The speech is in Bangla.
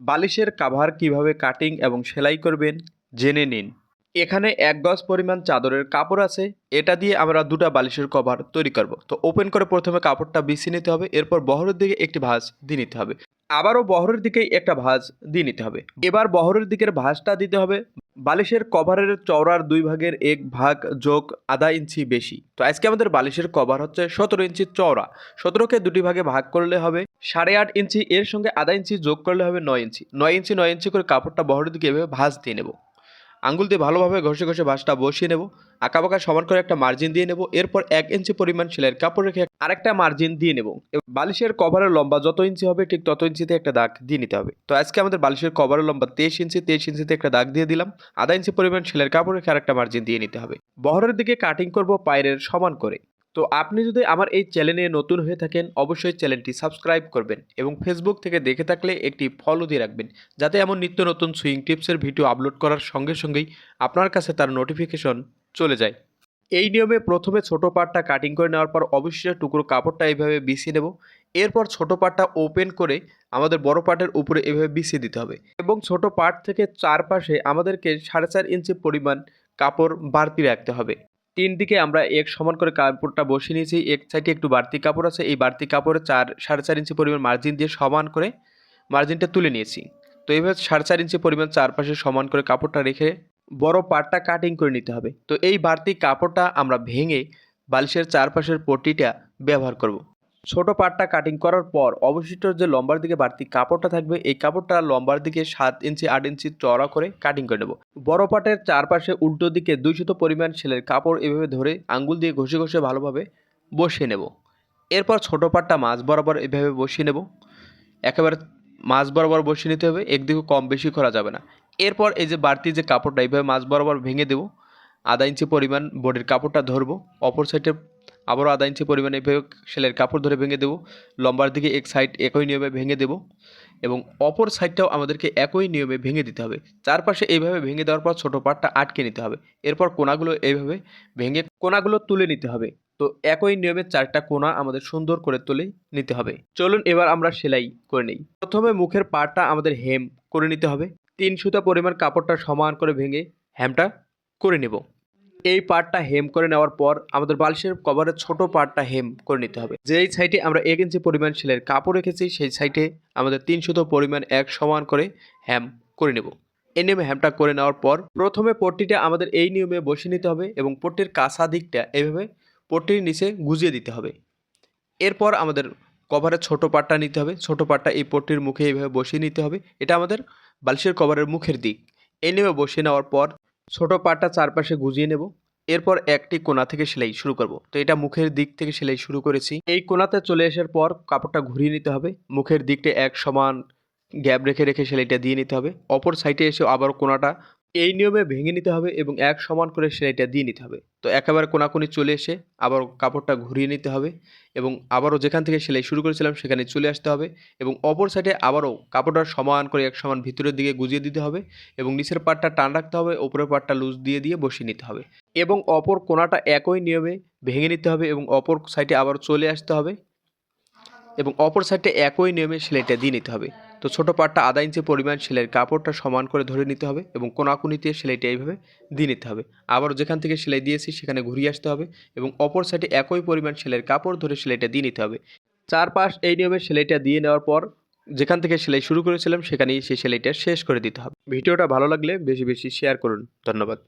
বালিশের কাভার কীভাবে কাটিং এবং সেলাই করবেন জেনে নিন। এখানে এক গজ পরিমাণ চাদরের কাপড় আছে। এটা দিয়ে আমরা দুটা বালিশের কভার তৈরি করব। তো ওপেন করে প্রথমে কাপড়টা বিছিয়ে নিতে হবে। এরপর বহরের দিকে একটি ভাঁজ দিয়ে নিতে হবে। আবারও বহরের দিকে একটা ভাঁজ দিয়ে নিতে হবে। এবার বহরের দিকের ভাঁজটা দিতে হবে। বালিশের কভারের চওড়ার দুই ভাগের এক ভাগ যোগ আধা ইঞ্চি বেশি। তো আজকে আমাদের বালিশের কভার হচ্ছে সতেরো ইঞ্চি চওড়া। সতেরোকে দুটি ভাগে ভাগ করলে হবে সাড়ে আট ইঞ্চি। এর সঙ্গে আধা ইঞ্চি যোগ করলে হবে নয় ইঞ্চি। নয় ইঞ্চি নয় ইঞ্চি করে কাপড়টা বহরের দিকে এভাবে ভাঁজ দিয়ে নেব। আঙ্গুল দিয়ে ভালোভাবে ঘষে ঘষে বাঁশটা বসিয়ে নেব। আঁকা বাঁকা সমান করে একটা মার্জিন দিয়ে নেব। এরপর এক ইঞ্চি পরিমাণ সেলাইয়ের কাপড় রেখে আরেকটা মার্জিন দিয়ে নেব। বালিশের কভারের লম্বা যত ইঞ্চি হবে, ঠিক তত ইঞ্চিতে একটা দাগ দিয়ে নিতে হবে। তো আজকে আমাদের বালিশের কভারের লম্বা তেইশ ইঞ্চি তেইশ ইঞ্চিতে একটা দাগ দিয়ে দিলাম। আধা ইঞ্চি পরিমাণ সেলাইয়ের কাপড় রেখে আরেকটা মার্জিন দিয়ে নিতে হবে। বহরের দিকে কাটিং করব পায়ের সমান করে। তো আপনি যদি আমার এই চ্যানেলে নতুন হয়ে থাকেন, অবশ্যই চ্যানেলটি সাবস্ক্রাইব করবেন এবং ফেসবুক থেকে দেখে থাকলে একটি ফলো দিয়ে রাখবেন, যাতে এমন নিত্য নতুন সুইং টিপসের ভিডিও আপলোড করার সঙ্গে সঙ্গেই আপনার কাছে তার নোটিফিকেশন চলে যায়। এই নিয়মে প্রথমে ছোট পাটটা কাটিং করে নেওয়ার পর অবশ্যই টুকরো কাপড়টা এইভাবে বিছিয়ে নেব। এরপর ছোট পাটটা ওপেন করে আমাদের বড় পাটের উপরে এভাবে বিছিয়ে দিতে হবে এবং ছোট পাট থেকে চারপাশে আমাদেরকে সাড়ে চার ইঞ্চি পরিমাণ কাপড় বাড়তি রাখতে হবে। তিন দিকে আমরা এক সমান করে কাপড়টা বসিয়ে নিয়েছি। এক সাইডে একটু বাড়তি কাপড় আছে। এই বাড়তি কাপড়ে চার, সাড়ে চার ইঞ্চি পরিমাণ মার্জিন দিয়ে সমান করে মার্জিনটা তুলে নিয়েছি। তো এইভাবে সাড়ে চার ইঞ্চি পরিমাণ চারপাশে সমান করে কাপড়টা রেখে বড় পাটটা কাটিং করে নিতে হবে। তো এই বাড়তি কাপড়টা আমরা ভেঙে বালিশের চারপাশের পটিটা ব্যবহার করব। ছোট পাটটা কাটিং করার পর অবশিষ্ট যে লম্বার দিকে বাড়তি কাপড়টা থাকবে, এই কাপড়টা লম্বার দিকে সাত ইঞ্চি, আট ইঞ্চি চড়া করে কাটিং করে নেব। বড় পাটের চারপাশে উল্টো দিকে দুইশত পরিমাণ সেলের কাপড় এভাবে ধরে আঙ্গুল দিয়ে ঘষে ঘষে ভালোভাবে বসিয়ে নেব। এরপর ছোট পাটটা মাছ বরাবর এভাবে বসিয়ে নেব। একেবারে মাছ বরাবর বসিয়ে নিতে হবে, একদিকে কম বেশি করা যাবে না। এরপর এই যে বাড়তি যে কাপড়টা এইভাবে মাছ বরাবর ভেঙে দেবো। আধা ইঞ্চি পরিমাণ বডির কাপড়টা ধরবো, অপর সাইডে আবারও আধা ইঞ্চি পরিমাণে সেলের কাপড় ধরে ভেঙে দেবো। লম্বার দিকে এক সাইড একই নিয়মে ভেঙে দেবো এবং অপর সাইডটাও আমাদেরকে একই নিয়মে ভেঙে দিতে হবে। চারপাশে এইভাবে ভেঙে দেওয়ার পর ছোটো পাটটা আটকে নিতে হবে। এরপর কোনাগুলো এইভাবে ভেঙে কোনাগুলো তুলে নিতে হবে। তো একই নিয়মে চারটা কোনা আমাদের সুন্দর করে তুলে নিতে হবে। চলুন এবার আমরা সেলাই করে নিই। প্রথমে মুখের পাটটা আমাদের হেম করে নিতে হবে। তিন সুতা পরিমাণ কাপড়টা সমান করে ভেঙে হ্যামটা করে নেব। এই পার্টটা হেম করে নেওয়ার পর আমাদের বালিশের কভারের ছোট পার্টটা হেম করে নিতে হবে। যেই সাইডে আমরা এক ইঞ্চি পরিমাণ সেলের কাপড় রেখেছি, সেই সাইডে আমাদের তিন সুতো পরিমাণ এক সমান করে হ্যাম করে নেব। এই নিয়মে হ্যামটা করে নেওয়ার পর প্রথমে পট্টিটা আমাদের এই নিয়মে বসিয়ে নিতে হবে এবং পট্টির কাঁচা দিকটা এইভাবে পট্টির নিচে গুজিয়ে দিতে হবে। এরপর আমাদের কভারের ছোট পাটটা নিতে হবে। ছোট পাটটা এই পট্টির মুখে এইভাবে বসিয়ে নিতে হবে। এটা আমাদের বালিশের কভারের মুখের দিক। এই নিয়মে বসিয়ে নেওয়ার পর ছোট পাটটা চারপাশে গুজিয়ে নেব। এরপর একটি কোনা থেকে সেলাই শুরু করব। তো এটা মুখের দিক থেকে সেলাই শুরু করেছি। এই কোনাতে চলে আসার পর কাপড়টা ঘুরিয়ে নিতে হবে। মুখের দিকটা এক সমান গ্যাপ রেখে রেখে সেলাইটা দিয়ে নিতে হবে। অপর সাইডে এসে আবার কোণাটা এই নিয়মে ভেঙে নিতে হবে এবং এক সমান করে সেলাইটা দিয়ে নিতে হবে। তো একেবারে কোনাকুনি চলে এসে আবার কাপড়টা ঘুরিয়ে নিতে হবে এবং আবারও যেখান থেকে সেলাই শুরু করেছিলাম সেখানে চলে আসতে হবে এবং অপর সাইডে আবারও কাপড়টা সমান করে এক সমান ভিতরের দিকে গুজিয়ে দিতে হবে এবং নিচের পাটটা টান রাখতে হবে, ওপরের পাটটা লুজ দিয়ে দিয়ে বসিয়ে নিতে হবে এবং অপর কোনাটা একই নিয়মে ভেঙে নিতে হবে এবং অপর সাইডে আবার চলে আসতে হবে এবং অপর সাইডে একই নিয়মে সেলাইটা দিয়ে নিতে হবে। তো ছোটো পাটটা আধা ইঞ্চি পরিমাণ সেলাইয়ের কাপড়টা সমান করে ধরে নিতে হবে এবং কোনাকুনিতে সেলাইটা এইভাবে দিয়ে নিতে হবে। আবার যেখান থেকে সেলাই দিয়েছি সেখানে ঘুরিয়ে আসতে হবে এবং অপর সাইডে একই পরিমাণ সেলাইয়ের কাপড় ধরে সেলাইটা দিয়ে নিতে হবে। চারপাশ এই নিয়মে সেলাইটা দিয়ে নেওয়ার পর যেখান থেকে সেলাই শুরু করেছিলাম সেখানেই সেই সেলাইটা শেষ করে দিতে হবে। ভিডিওটা ভালো লাগলে বেশি বেশি শেয়ার করুন। ধন্যবাদ।